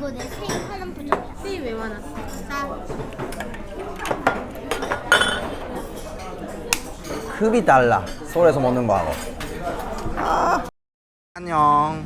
이거 내 세입하는 부정이야. 세이 왜 많았어? 자, 급이 달라. 서울에서 먹는 거하고. 아. 안녕.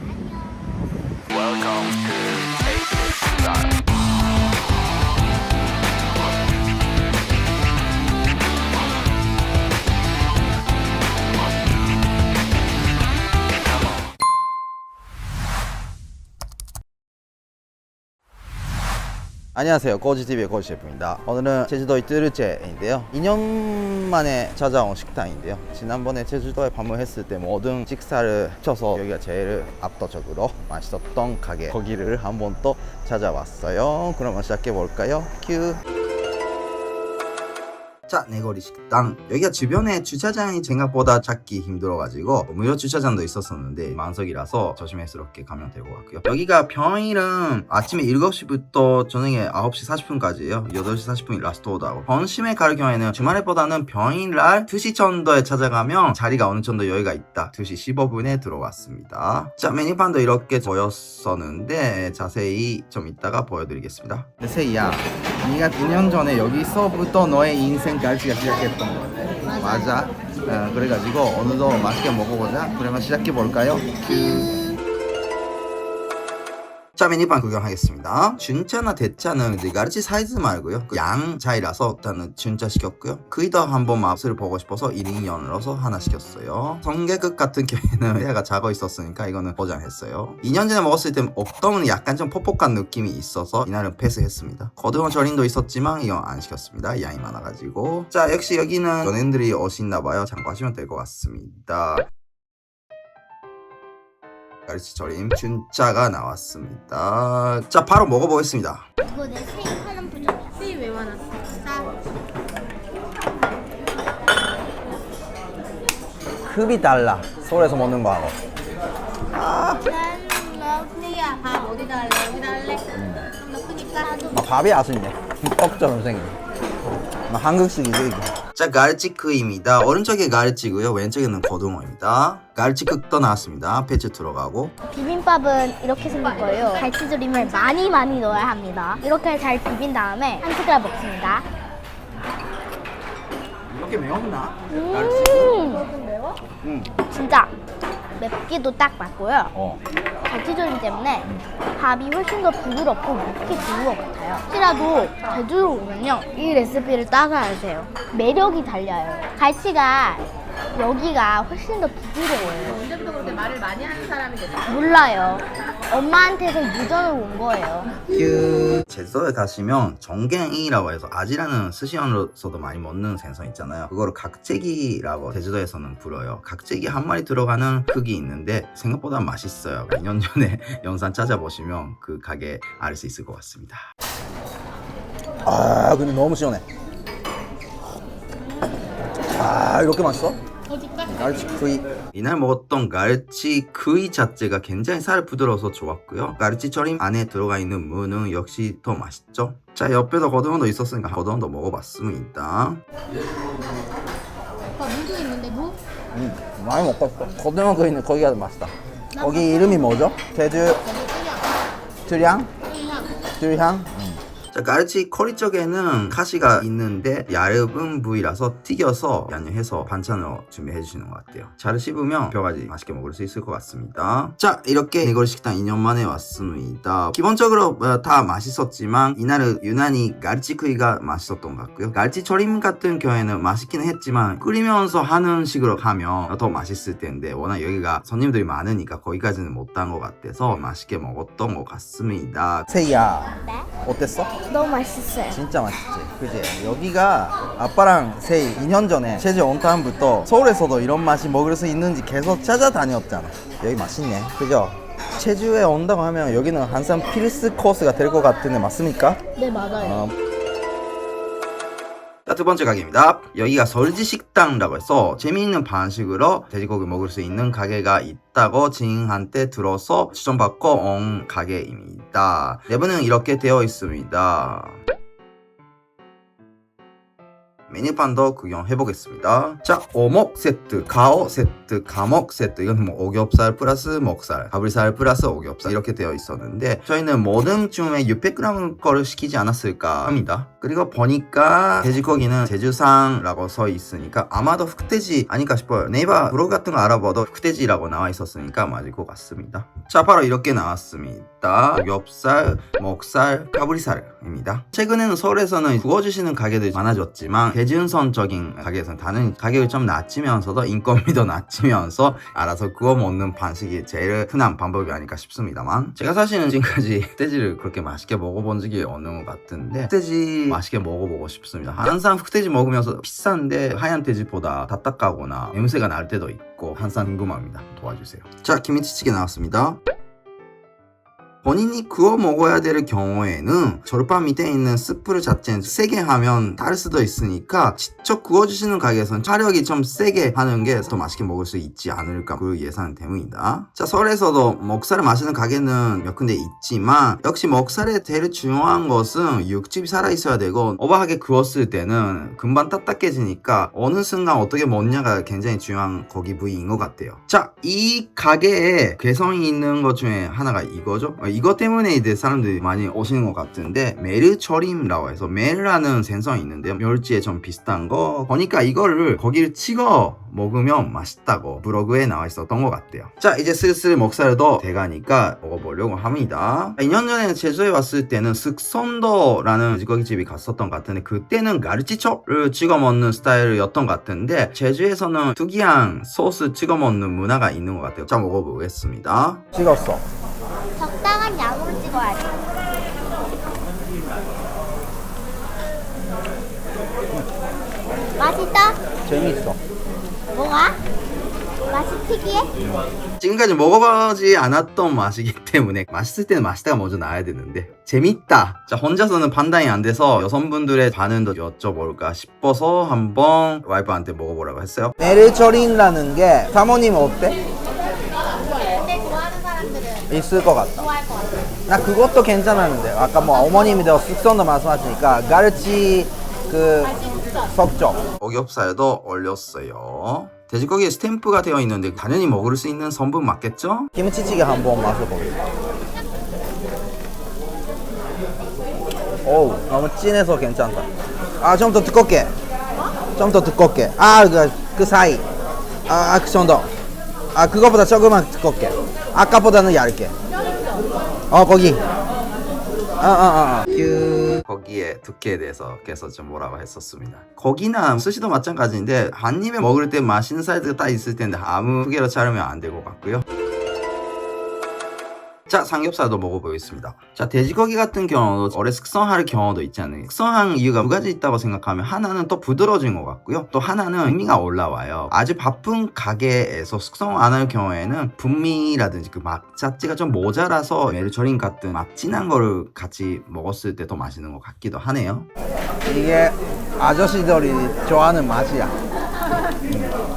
안녕하세요. 꼬지TV의 꼬지셰프입니다. 오늘은 제주도의 뚜르제인데요. 2년 만에 찾아온 식당인데요. 지난번에 제주도에 방문했을 때 모든 식사를 합쳐서 여기가 제일 압도적으로 맛있었던 가게. 거기를 한번 또 찾아왔어요. 그러면 시작해 볼까요? 큐! 자, 내거리 식당. 여기가 주변에 주차장이 생각보다 찾기 힘들어가지고 무료 주차장도 있었었는데 만석이라서 조심스럽게 가면 될 것 같고요. 여기가 평일은 아침에 7시부터 저녁에 9시 40분까지예요. 8시 40분이 라스트 오더하고 점심에 갈 경우에는 주말에보다는 평일날 2시 정도에 찾아가면 자리가 어느 정도 여유가 있다. 2시 15분에 들어왔습니다. 자, 메뉴판도 이렇게 보였었는데 자세히 좀 이따가 보여드리겠습니다. 세이야, 네가 2년 전에 여기서부터 너의 인생 갈치가 시작했던 거야. 맞아. 어, 그래가지고 오늘도 맛있게 먹어보자. 그러면 시작해 볼까요? 자 메뉴판 구경하겠습니다. 준차나 대차는 이제 가르치 사이즈 말고요. 그 양 차이라서 일단은 준차 시켰고요. 그이더 한번 맛을 보고 싶어서 1인연으로서 하나 시켰어요. 성게끝 같은 경우에는 얘가 작아 있었으니까 이거는 포장했어요. 2년 전에 먹었을 때 옥돔은 약간 좀 퍽퍽한 느낌이 있어서 이날은 패스했습니다. 거두어 절임도 있었지만 이건 안 시켰습니다. 양이 많아가지고. 자 역시 여기는 연예인들이 오신다봐요. 참고하시면 될 것 같습니다. 절임 준짜가 나왔습니다. 자 바로 먹어보겠습니다. 이거 내 세입하는 부정이야. 세이 왜 많았어? 자, 급이 달라. 서울에서 먹는 거하고. 난 먹. 세이야, 밥 어디다 할래? 여기다 할래? 좀 더 크니까. 막 밥이 아쉽네. 떡처럼 생긴. 막 한국식이죠 이게. 자 갈치크입니다. 오른쪽에 갈치고요. 왼쪽에는 고등어입니다. 갈치크도 나왔습니다. 배추 들어가고. 비빔밥은 이렇게 생긴 거예요. 갈치조림을 많이 많이 넣어야 합니다. 이렇게 잘 비빈 다음에 한 숟가락 먹습니다. 이렇게 매웠나? 음, 응. 진짜 맵기도 딱 맞고요. 어. 갈치조림 때문에 밥이 훨씬 더 부드럽고 먹기 좋은 것 같아요. 혹시라도 제주로 오면요 이 레시피를 따라야 돼요. 매력이 달려요. 갈치가 여기가 훨씬 더 부드러워요. 언제부터 그렇게 말을 많이 하는 사람이 됐어? 몰라요. 엄마한테서 유전으로 온 거예요. 큐. 제주도에 가시면 정갱이라고 해서 아지라는 스시원으로서도 많이 먹는 생선 있잖아요. 그거를 각재기라고 제주도에서는 불어요. 각재기 한 마리 들어가는 흙이 있는데 생각보다 맛있어요. 2년 전에 영상 찾아보시면 그 가게 알 수 있을 것 같습니다. 아 근데 너무 시원해. 아 이렇게 맛있어? 더 줄까? 갈치 크이 이날 먹었던 갈치 크이 자체가 굉장히 살 부드러워서 좋았고요 갈치 절임 안에 들어가 있는 무는 역시 더 맛있죠 자 옆에도 고등어도 있었으니까 고등어도 먹어봤습니다 오빠 무도 있는데 무? 음, 많이 먹었어 고등어 그 있는 거기가 더 맛있다 거기 이름이 뭐죠? 제주 트량? 트량? 자, 가르치 커리 쪽에는 카시가 있는데 얇은 부위라서 튀겨서 양념해서 반찬으로 준비해 주시는 것 같아요. 잘 씹으면 여러 가지 맛있게 먹을 수 있을 것 같습니다. 자, 이렇게 이걸 식당 2년 만에 왔습니다. 기본적으로 어, 다 맛있었지만 이날은 유난히 가르치크이가 맛있었던 것 같고요. 가르치 조림 같은 경우에는 맛있기는 했지만 끓이면서 하는 식으로 가면 더 맛있을 텐데 워낙 여기가 손님들이 많으니까 거기까지는 못한 것 같아서 맛있게 먹었던 것 같습니다. 세이야, 네? 어땠어? 너무 맛있어요. 진짜 맛있지. 그지? 여기가 아빠랑 세이 2년 전에 제주 온 다음부터 서울에서도 이런 맛이 먹을 수 있는지 계속 찾아다녔잖아. 여기 맛있네. 그죠? 제주에 온다고 하면 여기는 항상 필수 코스가 될 것 같은데 맞습니까? 네 맞아요. 어. 자, 두 번째 가게입니다. 여기가 설지 식당이라고 해서 재미있는 방식으로 돼지고기 먹을 수 있는 가게가 있다고 지인한테 들어서 추천받고 온 가게입니다. 내부는 이렇게 되어 있습니다. 메뉴판도 구경해 보겠습니다. 자, 어묵 세트, 가오 세트, 가먹 세트. 이건 뭐 오겹살 플러스 먹살, 가브리살 플러스 오겹살 이렇게 되어 있었는데 저희는 모든 중에 600g 거를 시키지 않았을까 합니다. 그리고 보니까 돼지고기는 제주상이라고 써 있으니까 아마도 흑돼지 아닐까 싶어요. 네이버 브로그 같은 거 알아봐도 흑돼지라고 나와 있었으니까 맞을 것 같습니다. 자, 바로 이렇게 나왔습니다. 오겹살, 먹살, 가브리살입니다. 최근에는 서울에서는 구워주시는 가게들이 많아졌지만 대지운선적인 가게에서는 다른 가격이 좀 낮추면서도 인건비도 낮추면서 알아서 구워 먹는 방식이 제일 흔한 방법이 아닐까 싶습니다만 제가 사실은 지금까지 흑돼지를 그렇게 맛있게 먹어본 적이 없는 것 같은데 흑돼지 맛있게 먹어보고 싶습니다. 항상 흑돼지 먹으면서 비싼데 하얀 돼지보다 답답하거나 냄새가 날 때도 있고 항상 궁금합니다. 도와주세요. 자 김치찌개 나왔습니다. 본인이 구워 먹어야 될 경우에는 절밥 밑에 있는 스프를 자체는 세게 하면 다를 수도 있으니까 직접 구워주시는 가게에서는 차력이 좀 세게 하는 게 더 맛있게 먹을 수 있지 않을까 그 예상 때문이다. 자 서울에서도 먹살을 마시는 가게는 몇 군데 있지만 역시 먹살에 제일 중요한 것은 육즙이 살아있어야 되고 오버하게 구웠을 때는 금방 딱딱해지니까 어느 순간 어떻게 먹냐가 굉장히 중요한 고기 부위인 것 같아요. 자 이 가게에 개성이 있는 것 중에 하나가 이거죠. 어, 이것 때문에 이제 사람들이 많이 오시는 것 같은데 메르철임이라고 해서 메르라는 생선이 있는데요. 멸치에 좀 비슷한 거 보니까 이거를 고기를 찍어 먹으면 맛있다고 블로그에 나와 있었던 것 같아요. 자 이제 슬슬 먹살도 돼가니까 먹어보려고 합니다. 2년 전에 제주에 왔을 때는 슥선도라는 돼지고기집이 갔었던 것 같은데 그때는 가르치초를 찍어 먹는 스타일이었던 것 같은데 제주에서는 특이한 소스 찍어 먹는 문화가 있는 것 같아요. 자 먹어보겠습니다. 찍었어. 적당한 양으로 찍어야지. 맛있다? 재밌어. 뭐가? 맛이 특이해? 지금까지 먹어보지 않았던 맛이기 때문에 맛있을 때는 맛있다가 먼저 나와야 되는데 재밌다 자 혼자서는 판단이 안 돼서 여성분들의 반응도 여쭤볼까 싶어서 한번 와이프한테 먹어보라고 했어요 메르철인이라는 게 사모님 어때? 근데 좋아하는 사람들은 있을 것 같다 좋아할 것 같아. 나 그것도 괜찮았는데 아까 뭐 어머님이 더 숙성도 말씀하시니까 가르치 그 석적 오겹살도 올렸어요. 돼지고기에 스탬프가 되어 있는데 당연히 먹을 수 있는 성분 맞겠죠? 김치찌개 한번 맛을 보겠습니다. 어우 너무 진해서 괜찮다. 아 좀 더 두껍게. 좀 더 두껍게. 아그 그 사이. 아 그 정도. 아 그거보다 조금만 두껍게. 아까보다는 얇게. 어 거기. 아아아 거기에 두께에 대해서 계속 좀 뭐라고 했었습니다. 거기나 스시도 마찬가지인데 한 입에 먹을 때 맛있는 사이즈가 딱 있을 텐데 아무 두개로 자르면 안될것 같고요 자 삼겹살도 먹어보겠습니다. 자 돼지고기 같은 경우도 오래 숙성할 경우도 않나요? 숙성한 이유가 두 가지 있다고 생각하면 하나는 또 부드러워진 것 같고요. 또 하나는 풍미가 올라와요. 아주 바쁜 가게에서 숙성 안 할 경우에는 분미라든지 그 맛 자체가 좀 모자라서 메르철인 같은 맛 진한 거를 같이 먹었을 때 더 맛있는 것 같기도 하네요. 이게 아저씨들이 좋아하는 맛이야.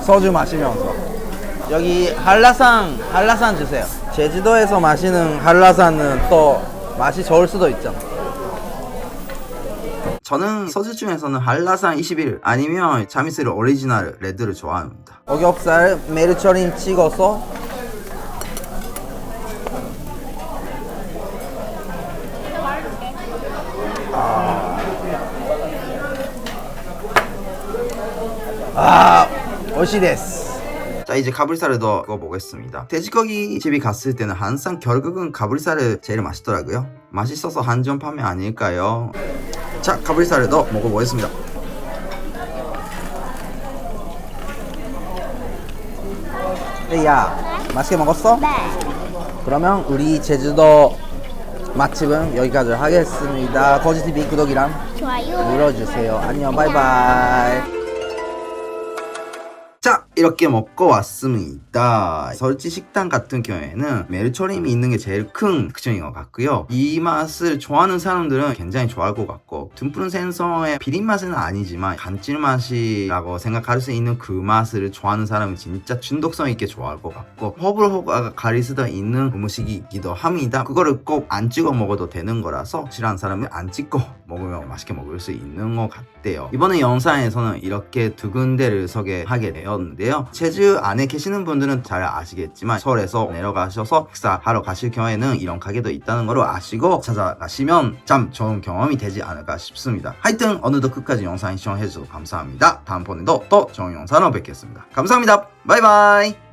소주 마시면서. 여기 한라산 한라산 주세요. 제주도에서 마시는 한라산은 또 맛이 좋을 수도 있잖아. 저는 소주 중에서는 한라산 21 아니면 자미스를 오리지널 레드를 좋아합니다. 오겹살 메르철인 찍어서 아, 오시데스. 자 이제 가브리살을 더 먹어보겠습니다 돼지고기 집이 갔을 때는 항상 결국은 가브리살을 제일 맛있더라고요 맛있어서 한점 판매 아닐까요 자 가브리살을 더 먹어보겠습니다 야 맛있게 먹었어? 네. 그러면 우리 제주도 맛집은 여기까지 하겠습니다 거지TV 구독이랑 좋아요. 눌러주세요. 안녕, 바이바이. 자, 이렇게 먹고 왔습니다. 설치 식당 같은 경우에는 메르초림이 있는 게 제일 큰 특징인 것 같고요. 이 맛을 좋아하는 사람들은 굉장히 좋아할 것 같고 듬뿌른 생선의 비린 맛은 아니지만 감칠맛이라고 생각할 수 있는 그 맛을 좋아하는 사람은 진짜 중독성 있게 좋아할 것 같고 허블허가 가리스도 있는 음식이기도 합니다. 그거를 꼭 안 찍어 먹어도 되는 거라서 싫어하는 사람은 안 찍고 먹으면 맛있게 먹을 수 있는 것 같대요. 이번에 영상에서는 이렇게 두 군데를 소개하게 되었는데 요. 제주 안에 계시는 분들은 잘 아시겠지만 서울에서 내려가셔서 식사하러 가실 경우에는 이런 가게도 있다는 걸 아시고 찾아가시면 참 좋은 경험이 되지 않을까 싶습니다. 하여튼 오늘도 끝까지 영상 시청해주셔서 감사합니다. 다음번에도 더 좋은 영상으로 뵙겠습니다. 감사합니다. 바이바이.